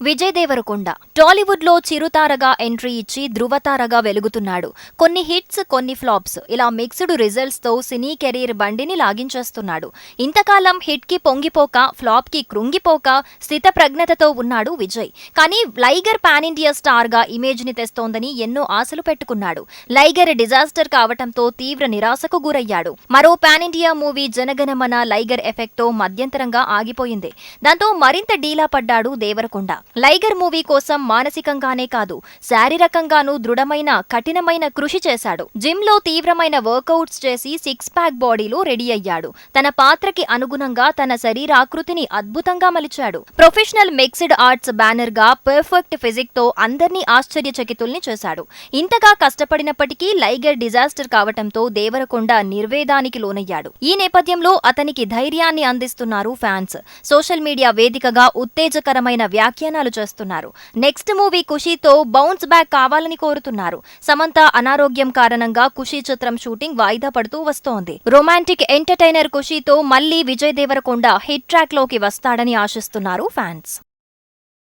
విజయ్ దేవరకొండ టాలీవుడ్లో చిరుతారగా ఎంట్రీ ఇచ్చి ధృవతారగా వెలుగుతున్నాడు. కొన్ని హిట్స్ కొన్ని ఫ్లాప్స్. ఇలా మిక్స్డ్ రిజల్ట్స్తో సినీ కెరీర్ బండిని లాగించేస్తున్నాడు. ఇంతకాలం హిట్కి పొంగిపోక ఫ్లాప్కి కృంగిపోక స్థిత ప్రజ్ఞతతో ఉన్నాడు విజయ్. కానీ లైగర్ పాన్ ఇండియా స్టార్గా ఇమేజ్ని తెస్తోందని ఎన్నో ఆశలు పెట్టుకున్నాడు. లైగర్ డిజాస్టర్ కావటంతో తీవ్ర నిరాశకు గురయ్యాడు. మరో pan India movie Janaganamana Liger ఎఫెక్ట్తో మధ్యంతరంగా ఆగిపోయింది. దాంతో మరింత డీలా పడ్డాడు దేవరకొండ. లైగర్ మూవీ కోసం మానసికంగానే కాదు శారీరకంగానూ దృఢమైన కఠినమైన కృషి చేశాడు. జిమ్లో తీవ్రమైన వర్కౌట్స్ చేసి సిక్స్ ప్యాక్ బాడీలో రెడీ అయ్యాడు. తన పాత్రకి అనుగుణంగా తన శరీరాకృతిని అద్భుతంగా మలిచాడు. ప్రొఫెషనల్ మిక్స్డ్ ఆర్ట్స్ బ్యానర్గా పర్ఫెక్ట్ ఫిజిక్తో అందర్నీ ఆశ్చర్యచకితుల్ని చేశాడు. ఇంతగా కష్టపడినప్పటికీ లైగర్ డిజాస్టర్ కావటంతో దేవరకొండ నిర్వేదానికి లోనయ్యాడు. ఈ నేపథ్యంలో అతనికి ధైర్యాన్ని అందిస్తున్నారు ఫ్యాన్స్. సోషల్ మీడియా వేదికగా ఉత్తేజకరమైన వ్యాఖ్యానాలు చేస్తున్నారు. నెక్స్ట్ మూవీ ఖుషీతో బౌన్స్ బ్యాక్ కావాలని కోరుతున్నారు. సమంత అనారోగ్యం కారణంగా ఖుషీ చిత్రం షూటింగ్ వాయిదా పడుతూ వస్తోంది. రొమాంటిక్ ఎంటర్టైనర్ ఖుషీతో మళ్ళీ విజయ్ దేవరకొండ హిట్ ట్రాక్లోకి వస్తాడని ఆశిస్తున్నారు ఫ్యాన్స్.